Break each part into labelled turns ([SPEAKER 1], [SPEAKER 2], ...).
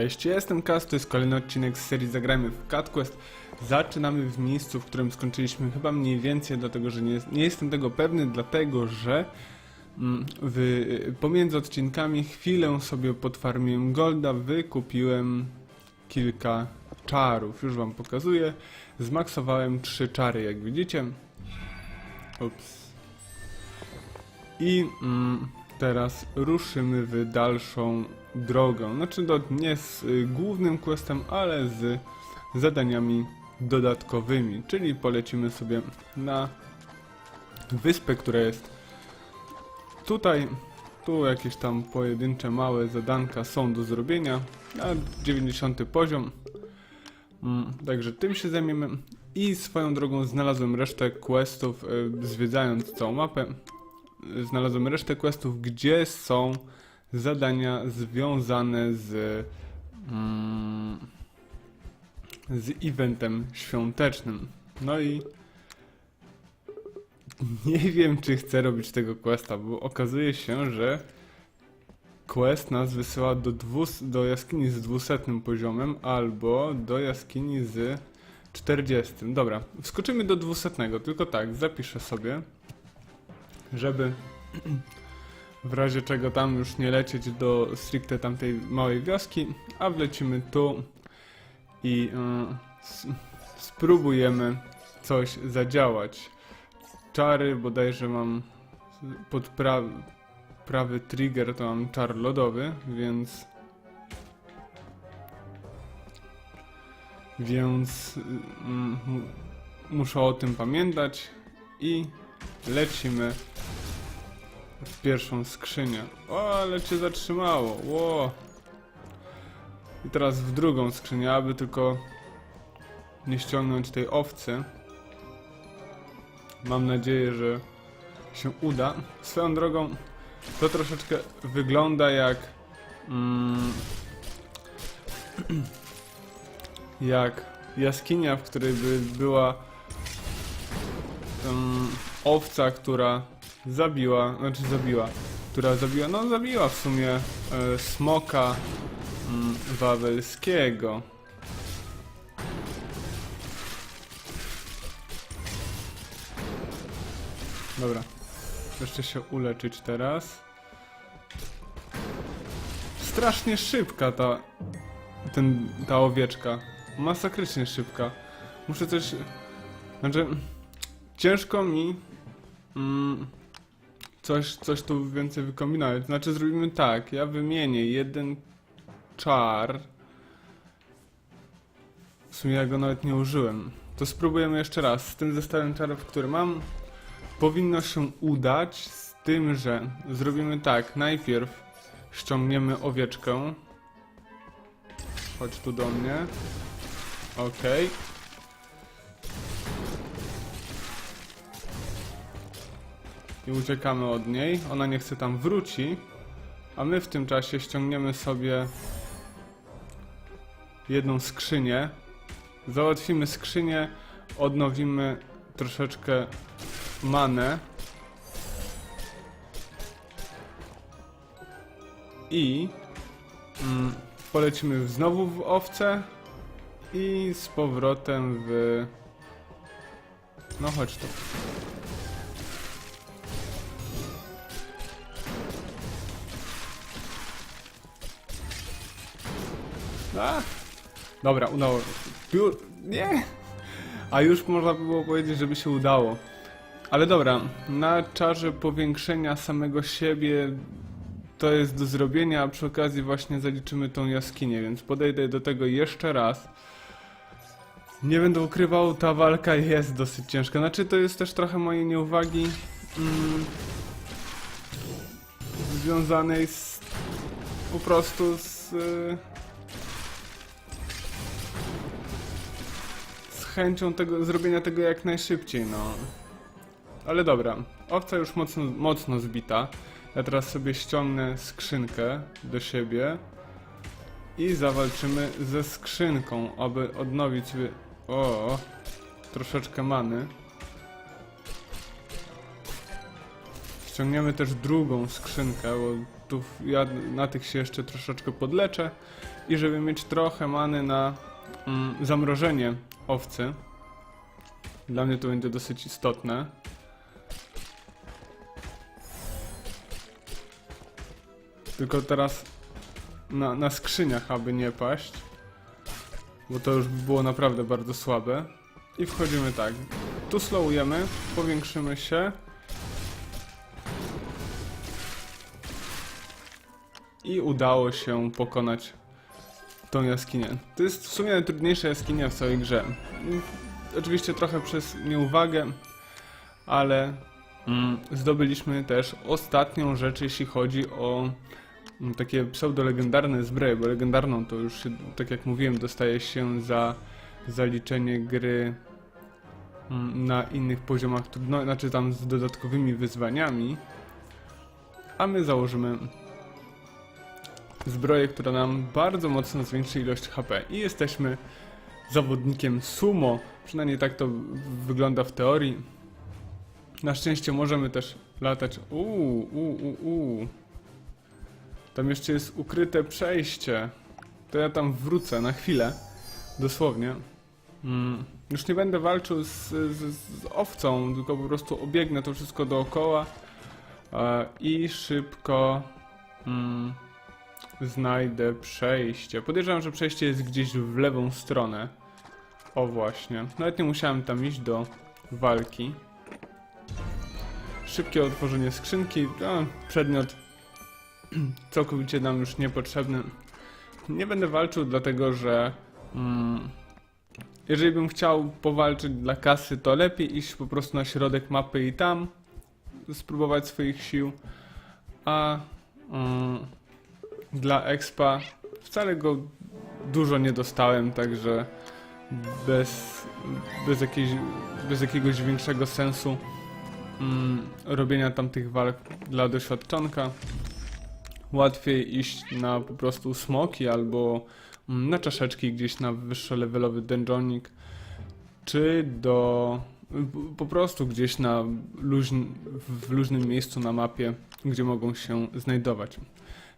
[SPEAKER 1] Cześć, jestem Kas, to jest kolejny odcinek z serii Zagrajmy w Cat Quest. Zaczynamy w miejscu, w którym skończyliśmy chyba mniej więcej, dlatego że nie, nie jestem tego pewny, dlatego że mm, w, pomiędzy odcinkami chwilę sobie podfarmiłem Golda, wykupiłem kilka czarów, już wam pokazuję. Zmaksowałem trzy czary, jak widzicie. Ups. I mm, teraz ruszymy w dalszą drogę. Znaczy do, nie z y, głównym questem, ale z zadaniami dodatkowymi. Czyli polecimy sobie na wyspę, która jest tutaj. Tu jakieś tam pojedyncze małe zadanka są do zrobienia. Na 90 poziom. Mm, Także tym się zajmiemy. I swoją drogą znalazłem resztę questów, y, zwiedzając całą mapę znalazłem resztę questów, gdzie są zadania związane z mm, z eventem świątecznym. No i nie wiem, czy chcę robić tego questa, bo okazuje się, że quest nas wysyła do, dwus, do jaskini z 200 poziomem albo do jaskini z 40. Dobra, wskoczymy do 200, tylko tak, zapiszę sobie żeby w razie czego tam już nie lecieć do stricte tamtej małej wioski, a wlecimy tu i s- spróbujemy coś zadziałać. Czary bodajże mam pod pra prawy trigger to mam czar lodowy, więc więc mm, mu- muszę o tym pamiętać i lecimy w pierwszą skrzynię. O, ale cię zatrzymało. Ło. I teraz w drugą skrzynię, aby tylko nie ściągnąć tej owcy. Mam nadzieję, że się uda. Swoją drogą to troszeczkę wygląda jak mm, jak jaskinia, w której by była owca, która zabiła, znaczy zabiła, która zabiła, no zabiła w sumie e, smoka mm, wawelskiego. Dobra, jeszcze się uleczyć teraz. Strasznie szybka ta, ten, ta owieczka. Masakrycznie szybka. Muszę coś, znaczy, ciężko mi mm, coś, coś tu więcej wykombinować. Znaczy zrobimy tak, ja wymienię jeden czar. W sumie ja go nawet nie użyłem. To spróbujemy jeszcze raz. Z tym zestawem czarów, który mam, powinno się udać. Z tym, że zrobimy tak. Najpierw ściągniemy owieczkę. Chodź tu do mnie. Okej. I uciekamy od niej. Ona nie chce tam wróci, a my w tym czasie ściągniemy sobie jedną skrzynię. Załatwimy skrzynię, odnowimy troszeczkę manę. I mm, polecimy znowu w owce i z powrotem w... No chodź tu. A? Dobra, udało. Piór... Nie! A już można by było powiedzieć, żeby się udało. Ale dobra, na czarze powiększenia samego siebie to jest do zrobienia, a przy okazji właśnie zaliczymy tą jaskinię, więc podejdę do tego jeszcze raz. Nie będę ukrywał, ta walka jest dosyć ciężka. Znaczy, to jest też trochę mojej nieuwagi mm, związanej z po prostu z y, chęcią tego, zrobienia tego jak najszybciej, no. Ale dobra, owca już mocno, mocno zbita. Ja teraz sobie ściągnę skrzynkę do siebie i zawalczymy ze skrzynką, aby odnowić. O, troszeczkę many. Ściągniemy też drugą skrzynkę, bo artefaktów, ja na tych się jeszcze troszeczkę podleczę i żeby mieć trochę many na mm, zamrożenie owcy. Dla mnie to będzie dosyć istotne. Tylko teraz na, na skrzyniach, aby nie paść. Bo to już by było naprawdę bardzo słabe. I wchodzimy tak. Tu slowujemy, powiększymy się. I udało się pokonać tą jaskinię. To jest w sumie najtrudniejsza jaskinia w całej grze. Oczywiście trochę przez nieuwagę, ale mm, zdobyliśmy też ostatnią rzecz, jeśli chodzi o mm, takie pseudo-legendarne zbroje, bo legendarną to już, tak jak mówiłem, dostaje się za zaliczenie gry mm, na innych poziomach trudności, znaczy tam z dodatkowymi wyzwaniami, a my założymy zbroję, która nam bardzo mocno zwiększy ilość HP i jesteśmy zawodnikiem sumo, przynajmniej tak to wygląda w teorii. Na szczęście możemy też latać. Uuu, uuu, uuu. Tam jeszcze jest ukryte przejście. To ja tam wrócę na chwilę. Dosłownie. Mm. Już nie będę walczył z, z, z owcą, tylko po prostu obiegnę to wszystko dookoła e, i szybko mm, znajdę przejście. Podejrzewam, że przejście jest gdzieś w lewą stronę. O właśnie. Nawet nie musiałem tam iść do walki. Szybkie otworzenie skrzynki. A, przedmiot całkowicie nam już niepotrzebny. Nie będę walczył, dlatego że mm, jeżeli bym chciał powalczyć dla kasy, to lepiej iść po prostu na środek mapy i tam spróbować swoich sił. A mm, dla expa wcale go dużo nie dostałem, także bez, bez, jakiejś, bez jakiegoś większego sensu mm, robienia tamtych walk dla doświadczonka. Łatwiej iść na po prostu smoki albo mm, na czaszeczki gdzieś na wyższolevelowy dungeonik, czy do po prostu gdzieś na luźn, w luźnym miejscu na mapie, gdzie mogą się znajdować.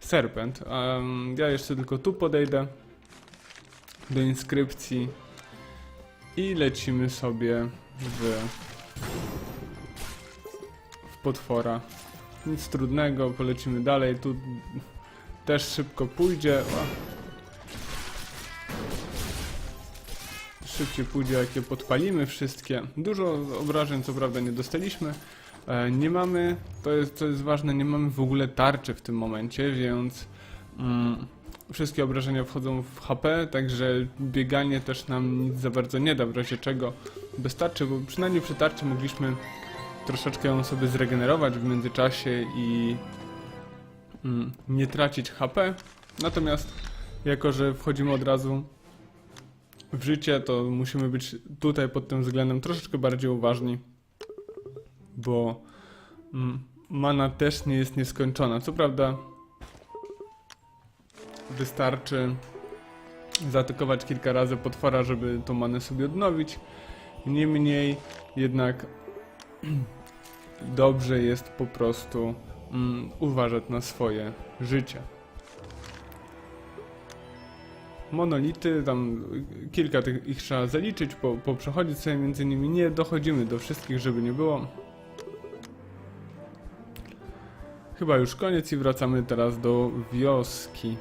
[SPEAKER 1] Serpent. em, ja jeszcze tylko tu podejdę do inskrypcji i lecimy sobie w, w potwora. Nic trudnego, polecimy dalej. Tu też szybko pójdzie. O. Szybciej pójdzie, jak je podpalimy wszystkie. Dużo obrażeń, co prawda, nie dostaliśmy. E, Nie mamy, to jest, to jest ważne, nie mamy w ogóle tarczy w tym momencie, więc mm, wszystkie obrażenia wchodzą w HP, także bieganie też nam nic za bardzo nie da, w razie czego bez tarczy, bo przynajmniej przy tarczy mogliśmy troszeczkę ją sobie zregenerować w międzyczasie i mm, nie tracić HP. Natomiast jako, że wchodzimy od razu w życie, to musimy być tutaj pod tym względem troszeczkę bardziej uważni bo mm, mana też nie jest nieskończona. Co prawda wystarczy zaatakować kilka razy potwora, żeby tą manę sobie odnowić. Niemniej jednak dobrze jest po prostu mm, uważać na swoje życie. Monolity, tam kilka tych ich trzeba zaliczyć, po, poprzechodzić sobie między nimi. Nie dochodzimy do wszystkich, żeby nie było. Chyba już koniec i wracamy teraz do wioski.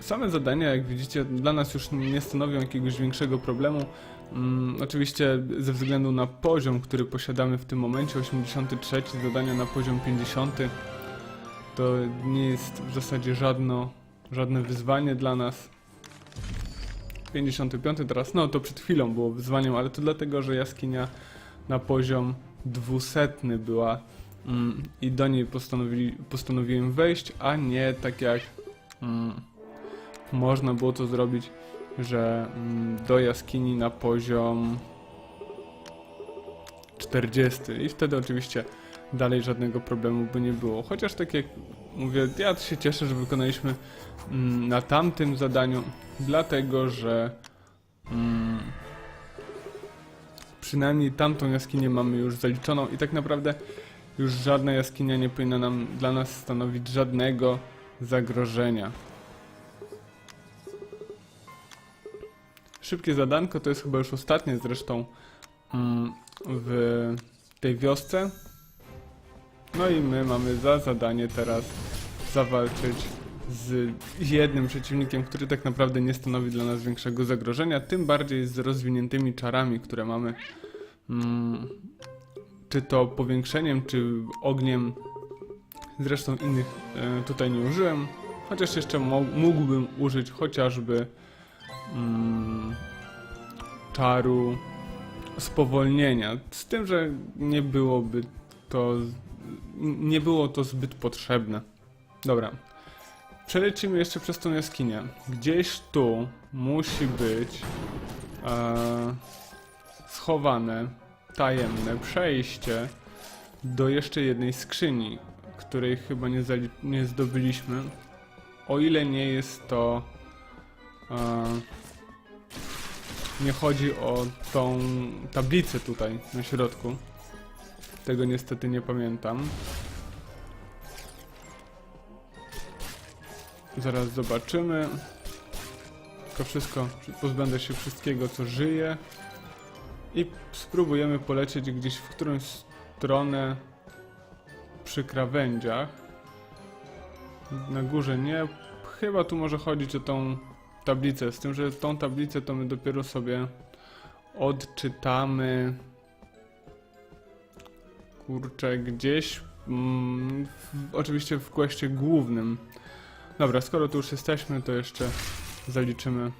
[SPEAKER 1] Same zadania, jak widzicie, dla nas już nie stanowią jakiegoś większego problemu. Mm, oczywiście ze względu na poziom, który posiadamy w tym momencie, 83, zadania na poziom 50, to nie jest w zasadzie żadno, żadne wyzwanie dla nas. 55 teraz, no to przed chwilą było wyzwaniem, ale to dlatego, że jaskinia na poziom dwusetny była mm, i do niej postanowili, postanowiłem wejść, a nie tak jak mm, można było to zrobić, że mm, do jaskini na poziom 40 i wtedy oczywiście dalej żadnego problemu by nie było. Chociaż tak jak mówię, ja się cieszę, że wykonaliśmy mm, na tamtym zadaniu, dlatego że mm, przynajmniej tamtą jaskinię mamy już zaliczoną i tak naprawdę już żadna jaskinia nie powinna nam dla nas stanowić żadnego zagrożenia. Szybkie zadanko to jest chyba już ostatnie zresztą mm, w tej wiosce. No i my mamy za zadanie teraz zawalczyć z jednym przeciwnikiem, który tak naprawdę nie stanowi dla nas większego zagrożenia, tym bardziej z rozwiniętymi czarami, które mamy. Mm, czy to powiększeniem, czy ogniem. Zresztą innych e, tutaj nie użyłem, chociaż jeszcze mógłbym użyć chociażby mm, czaru spowolnienia. Z tym, że nie byłoby to. Nie było to zbyt potrzebne. Dobra. Przelecimy jeszcze przez tą jaskinię. Gdzieś tu musi być e, schowane tajemne przejście do jeszcze jednej skrzyni, której chyba nie, nie zdobyliśmy. O ile nie jest to. E, nie chodzi o tą tablicę tutaj na środku. Tego niestety nie pamiętam. Zaraz zobaczymy. Tylko wszystko, pozbędę się wszystkiego co żyje. I spróbujemy polecieć gdzieś w którąś stronę przy krawędziach. Na górze nie. Chyba tu może chodzić o tą tablicę. Z tym, że tą tablicę to my dopiero sobie odczytamy. Kurczę, gdzieś. Mm, w, oczywiście w questie głównym. Dobra, skoro tu już jesteśmy, to jeszcze zaliczymy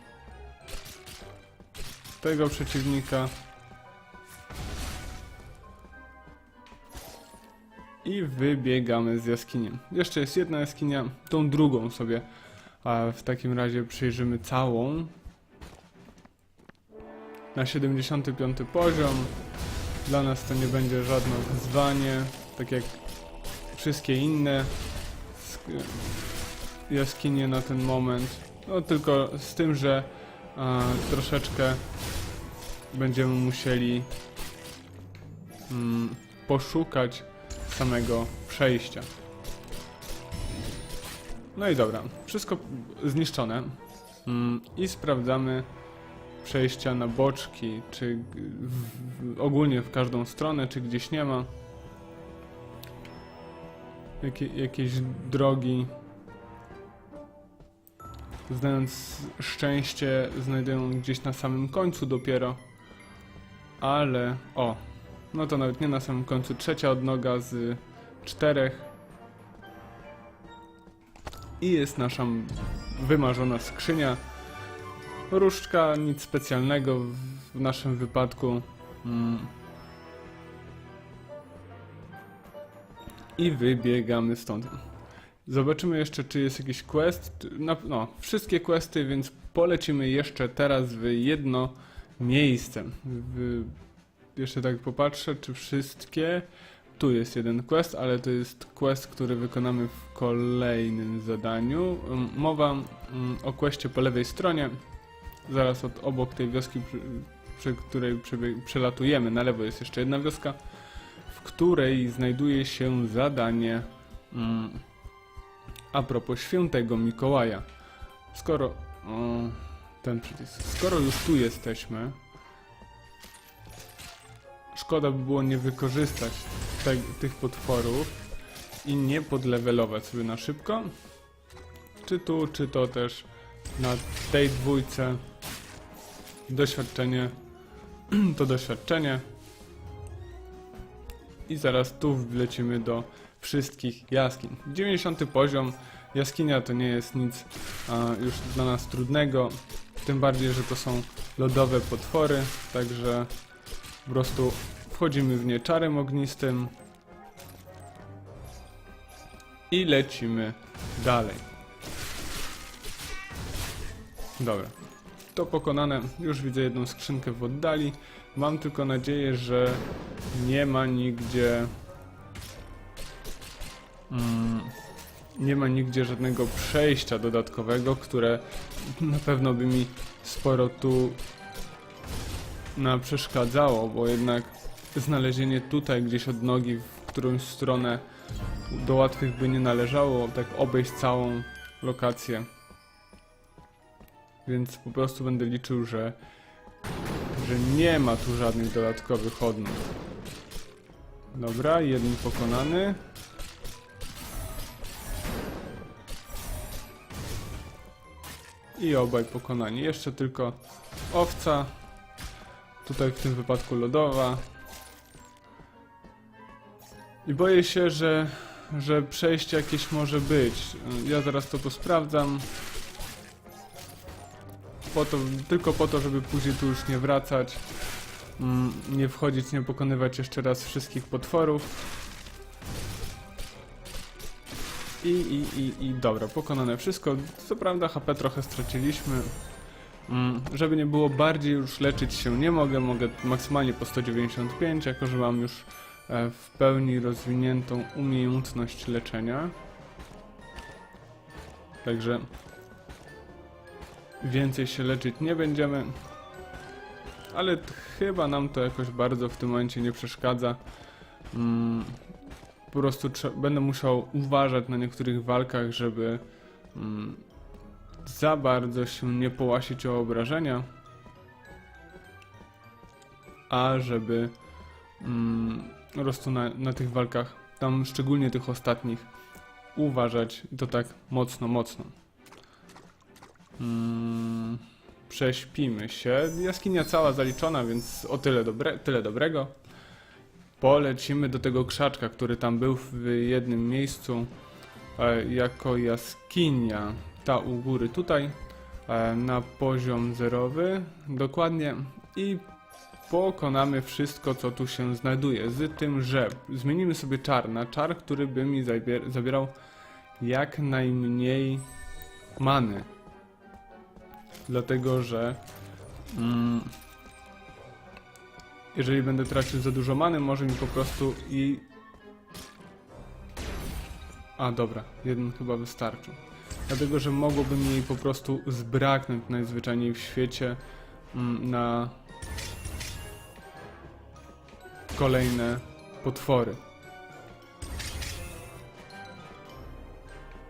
[SPEAKER 1] tego przeciwnika. I wybiegamy z jaskini. Jeszcze jest jedna jaskinia, tą drugą sobie a w takim razie przyjrzymy całą. Na 75 poziom. Dla nas to nie będzie żadne wyzwanie, tak jak wszystkie inne sk- jaskinie na ten moment. No tylko z tym, że a, troszeczkę będziemy musieli mm, poszukać samego przejścia. No i dobra, wszystko zniszczone. Mm, I sprawdzamy przejścia na boczki, czy w, w, ogólnie w każdą stronę, czy gdzieś nie ma. Jakie, jakieś drogi. Znając szczęście, znajdują gdzieś na samym końcu dopiero. Ale. O! No to nawet nie na samym końcu. Trzecia odnoga z czterech. I jest nasza wymarzona skrzynia. Różdżka, nic specjalnego w, naszym wypadku. Mm. I wybiegamy stąd. Zobaczymy jeszcze, czy jest jakiś quest. Na, no, wszystkie questy, więc polecimy jeszcze teraz w jedno miejsce. W, jeszcze tak popatrzę, czy wszystkie. Tu jest jeden quest, ale to jest quest, który wykonamy w kolejnym zadaniu. Um, Mowa um, o questie po lewej stronie, zaraz od obok tej wioski, przy, przy której przelatujemy. Na lewo jest jeszcze jedna wioska, w której znajduje się zadanie um, a propos świętego Mikołaja. Skoro o, ten przycisk, skoro już tu jesteśmy, szkoda by było nie wykorzystać te, tych potworów i nie podlewelować sobie na szybko. Czy tu, czy to też na tej dwójce doświadczenie to doświadczenie i zaraz tu wlecimy do wszystkich jaskiń. 90 poziom jaskinia to nie jest nic a, już dla nas trudnego, tym bardziej, że to są lodowe potwory, także po prostu wchodzimy w nie czarem ognistym i lecimy dalej. Dobra. To pokonane. Już widzę jedną skrzynkę w oddali. Mam tylko nadzieję, że nie ma nigdzie. Mm, nie ma nigdzie żadnego przejścia dodatkowego, które na pewno by mi sporo tu na przeszkadzało, bo jednak znalezienie tutaj gdzieś odnogi w którąś stronę do łatwych by nie należało, tak obejść całą lokację. Więc po prostu będę liczył, że, że nie ma tu żadnych dodatkowych odnóg. Dobra, jeden pokonany. I obaj pokonani. Jeszcze tylko owca. Tutaj w tym wypadku lodowa. I boję się, że, że przejście jakieś może być. Ja zaraz to posprawdzam. Po to, tylko po to, żeby później tu już nie wracać. Mm, Nie wchodzić, nie pokonywać jeszcze raz wszystkich potworów. I, i, i, i dobra, pokonane wszystko. Co prawda HP trochę straciliśmy. Mm, Żeby nie było bardziej już leczyć się nie mogę, mogę maksymalnie po 195, jako że mam już e, w pełni rozwiniętą umiejętność leczenia. Także więcej się leczyć nie będziemy. Ale chyba nam to jakoś bardzo w tym momencie nie przeszkadza. Mm, po prostu będę musiał uważać na niektórych walkach, żeby mm, za bardzo się nie połasić o obrażenia, a żeby mm, po prostu na, na tych walkach, tam szczególnie tych ostatnich, uważać to tak mocno, mocno. Mm, prześpimy się. Jaskinia cała zaliczona, więc o tyle, dobre, tyle dobrego. Polecimy do tego krzaczka, który tam był w jednym miejscu e, jako jaskinia. Ta u góry tutaj e, na poziom zerowy dokładnie i pokonamy wszystko co tu się znajduje z tym, że zmienimy sobie czar na czar, który by mi zabier- zabierał jak najmniej many dlatego że mm, jeżeli będę tracił za dużo many, może mi po prostu i... A dobra, jeden chyba wystarczył. Dlatego, że mogłoby mi jej po prostu zbraknąć najzwyczajniej w świecie mm, na kolejne potwory.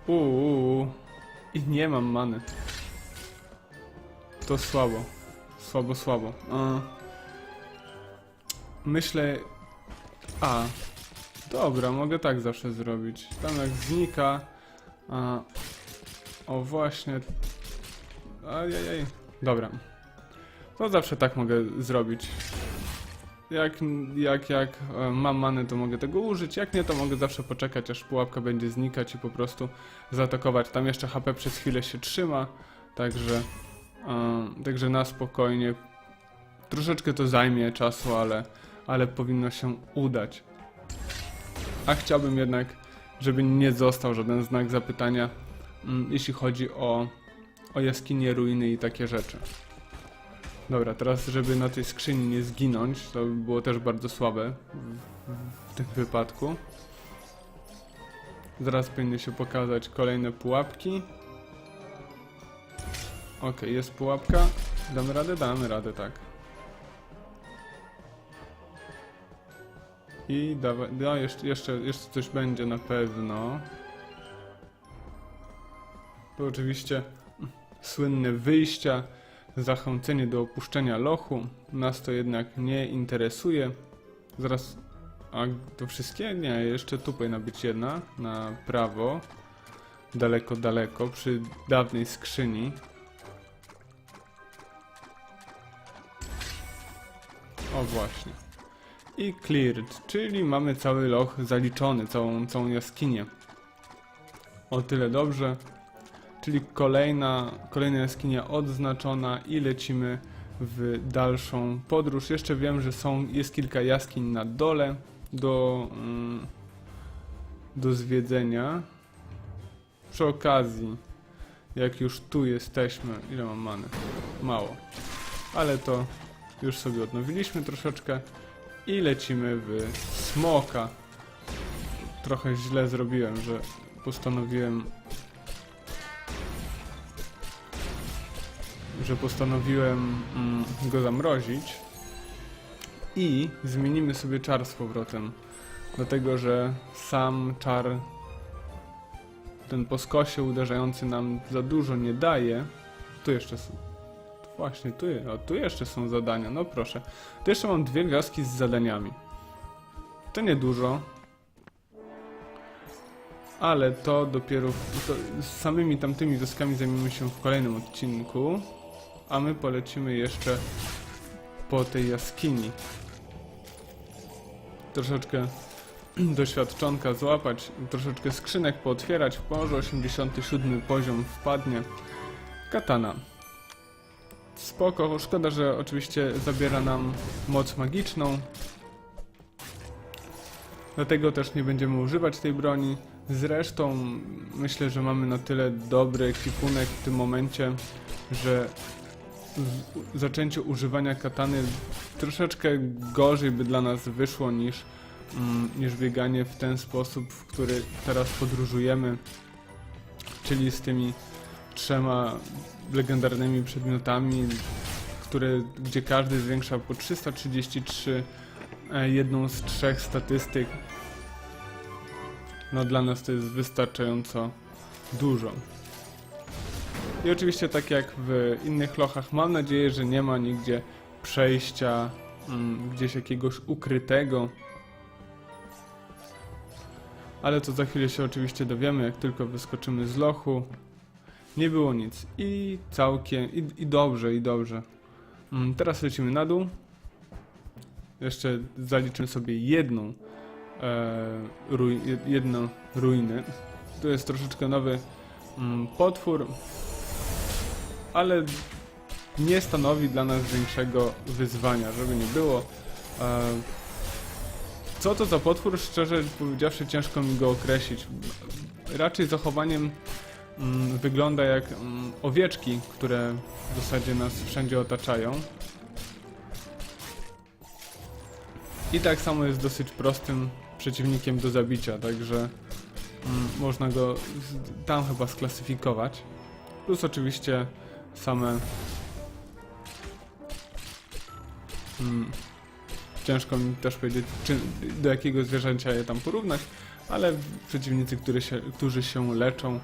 [SPEAKER 1] Uuu, i nie mam many. To słabo. Słabo, słabo. A... Myślę... A... Dobra, mogę tak zawsze zrobić. Tam jak znika... A... O właśnie... Ajajaj. Dobra. To zawsze tak mogę zrobić. Jak, jak, jak e, mam manę, to mogę tego użyć. Jak nie, to mogę zawsze poczekać, aż pułapka będzie znikać i po prostu zaatakować. Tam jeszcze HP przez chwilę się trzyma, także... Także na spokojnie. Troszeczkę to zajmie czasu, ale, ale powinno się udać. A chciałbym jednak, żeby nie został żaden znak zapytania, mm, jeśli chodzi o, o jaskinie, ruiny i takie rzeczy. Dobra, teraz żeby na tej skrzyni nie zginąć, to by było też bardzo słabe w, w tym wypadku. Zaraz powinny się pokazać kolejne pułapki. Okej, jest pułapka. Damy radę? Damy radę, tak. I dawaj, no jeszcze, jeszcze, jeszcze coś będzie na pewno. To oczywiście słynne wyjścia, zachęcenie do opuszczenia lochu. Nas to jednak nie interesuje. Zaraz, a to wszystkie? Nie, jeszcze tu powinna być jedna, na prawo. Daleko, daleko, przy dawnej skrzyni. O właśnie. I cleared, czyli mamy cały loch zaliczony, całą, całą jaskinię. O tyle dobrze. Czyli kolejna, kolejna jaskinia odznaczona i lecimy w dalszą podróż. Jeszcze wiem, że są, jest kilka jaskiń na dole do, mm, do zwiedzenia. Przy okazji, jak już tu jesteśmy, ile mam many? Mało. Ale to już sobie odnowiliśmy troszeczkę i lecimy w smoka. Trochę źle zrobiłem, że postanowiłem że postanowiłem mm, go zamrozić i zmienimy sobie czar z powrotem dlatego że sam czar ten po skosie uderzający nam za dużo nie daje. Tu jeszcze. Właśnie, tu, tu jeszcze są zadania, no proszę. Tu jeszcze mam dwie wioski z zadaniami. To niedużo. Ale to dopiero to z samymi tamtymi wioskami zajmiemy się w kolejnym odcinku. A my polecimy jeszcze po tej jaskini. Troszeczkę doświadczonka złapać, troszeczkę skrzynek pootwierać, może 87 poziom wpadnie. Katana. Spoko, szkoda, że oczywiście zabiera nam moc magiczną. Dlatego też nie będziemy używać tej broni. Zresztą myślę, że mamy na tyle dobry ekwipunek w tym momencie, że zaczęcie używania katany troszeczkę gorzej by dla nas wyszło niż, mm, niż bieganie w ten sposób, w który teraz podróżujemy, czyli z tymi trzema legendarnymi przedmiotami, które, gdzie każdy zwiększa po 333 e, jedną z trzech statystyk. No dla nas to jest wystarczająco dużo. I oczywiście tak jak w innych lochach, mam nadzieję, że nie ma nigdzie przejścia mm, gdzieś jakiegoś ukrytego. Ale to za chwilę się oczywiście dowiemy, jak tylko wyskoczymy z lochu. Nie było nic. I całkiem, i, i dobrze, i dobrze. Mm, teraz lecimy na dół. Jeszcze zaliczymy sobie jedną, e, jedną ruinę. To jest troszeczkę nowy mm, potwór, ale nie stanowi dla nas większego wyzwania, żeby nie było. E, co to za potwór? Szczerze powiedziawszy, ciężko mi go określić. Raczej zachowaniem wygląda jak mm, owieczki, które w zasadzie nas wszędzie otaczają. I tak samo jest dosyć prostym przeciwnikiem do zabicia, także mm, można go tam chyba sklasyfikować. Plus oczywiście same. Mm, ciężko mi też powiedzieć, czy, do jakiego zwierzęcia je tam porównać, ale przeciwnicy, które się, którzy się leczą,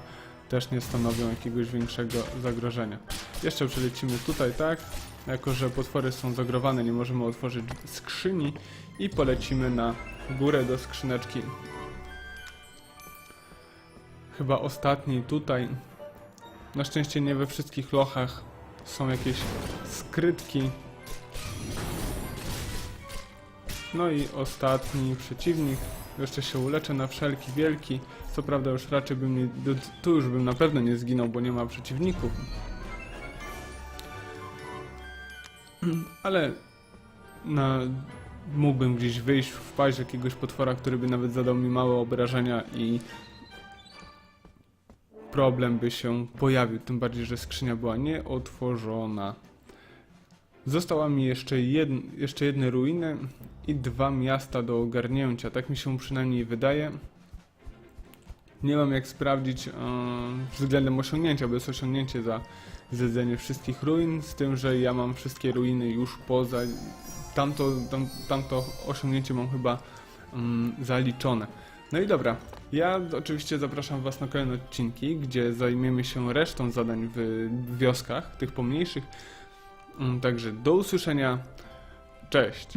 [SPEAKER 1] też nie stanowią jakiegoś większego zagrożenia. Jeszcze przelecimy tutaj, tak? Jako, że potwory są zagrowane, nie możemy otworzyć skrzyni i polecimy na górę do skrzyneczki. Chyba ostatniej tutaj. Na szczęście nie we wszystkich lochach są jakieś skrytki. No i ostatni przeciwnik. Jeszcze się uleczę na wszelki wielki. Co prawda już raczej bym nie, tu już bym na pewno nie zginął, bo nie ma przeciwników. Ale na, mógłbym gdzieś wyjść, wpaść jakiegoś potwora, który by nawet zadał mi małe obrażenia i problem by się pojawił, tym bardziej, że skrzynia była nieotworzona. Została mi jeszcze, jed, jeszcze jedne ruiny i dwa miasta do ogarnięcia, tak mi się przynajmniej wydaje. Nie mam jak sprawdzić e, względem osiągnięcia, bo jest osiągnięcie za zjedzenie wszystkich ruin, z tym, że ja mam wszystkie ruiny już poza... Tamto, tam, tamto osiągnięcie mam chyba mm, zaliczone. No i dobra, ja oczywiście zapraszam Was na kolejne odcinki, gdzie zajmiemy się resztą zadań w wioskach, tych pomniejszych. Mm, Także do usłyszenia. Cześć.